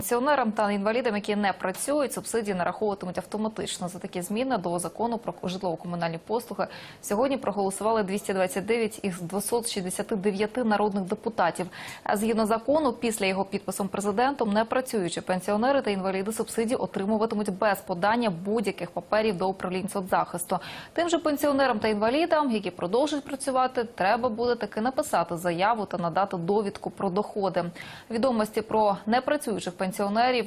Пенсіонерам та інвалідам, які не працюють, субсидії нараховуватимуть автоматично. За такі зміни до закону про житлово-комунальні послуги сьогодні проголосували 229 із 269 народних депутатів. Згідно закону, після його підписом президентом, непрацюючі пенсіонери та інваліди субсидії отримуватимуть без подання будь-яких паперів до управлінь соцзахисту. Тим же пенсіонерам та інвалідам, які продовжують працювати, треба буде таки написати заяву та надати довідку про доходи. Відомості про непрацюючих пенсіонерів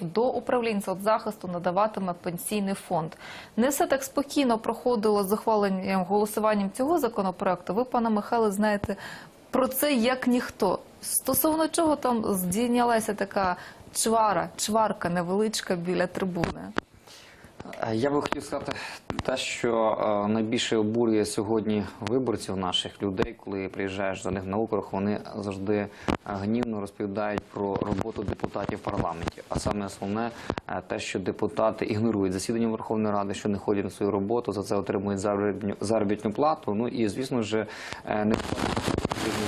до управлінь соцзахисту надаватиме пенсійний фонд. Не все так спокійно проходило з ухваленням голосуванням цього законопроекту. Ви, пане Михайло, знаєте про це як ніхто. Стосовно чого там здійнялася така чвара, чварка невеличка біля трибуни. Е, Я би хотів сказати те, що е, найбільше обурює сьогодні виборців наших людей, коли приїжджаєш до них на округ, вони завжди е, гнівно розповідають про роботу депутатів в парламенті. А саме основне те, що депутати ігнорують засідання Верховної Ради, що не ходять на свою роботу, за це отримують заробітну, плату. Ну і звісно ж не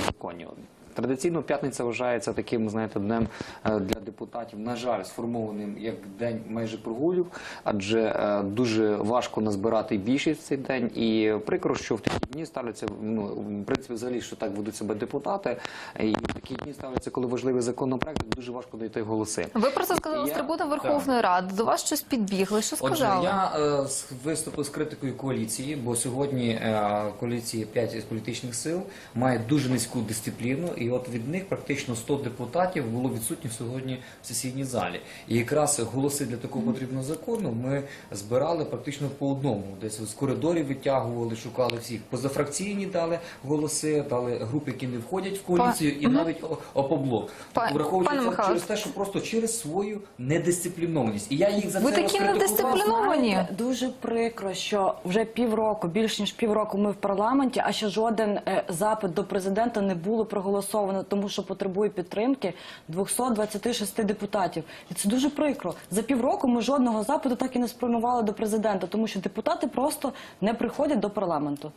законів. Традиційно п'ятниця вважається таким, знаєте, днем е, для депутатів, на жаль, сформованим як день майже прогулів, адже е, дуже важко назбирати більшість в цей день. І прикро, що в такі дні ставляться ну в принципі, взагалі, що так ведуть себе депутати. І такі дні ставляться, коли важливий законопроект, дуже важко знайти голоси. Ви про це сказали з трибуни Верховної Ради. До вас щось підбігли. Що Отже, я е, виступив з критикою коаліції, бо сьогодні е, коаліції 5 із політичних сил має дуже низьку дисципліну, і от від них практично 100 депутатів було відсутніх сьогодні в сесійній залі. І якраз голоси для такого потрібного закону ми збирали практично по одному. Десь з коридорів витягували, шукали всіх. Позафракційні дали голоси, дали групи, які не входять в коаліцію, і навіть о- опоблок. Па- Тобто, враховуючи пане це Михайло, через те, що просто через свою недисциплінованість. І я їх за Ви це такі недисципліновані. Дуже прикро, що вже півроку, більш ніж півроку ми в парламенті, а ще жоден е, запит до президента не було проголосовано, тому що потребує підтримки 226 депутатів. І це дуже прикро. За півроку ми жодного запиту так і не спрямували до президента, тому що депутати просто не приходять до парламенту.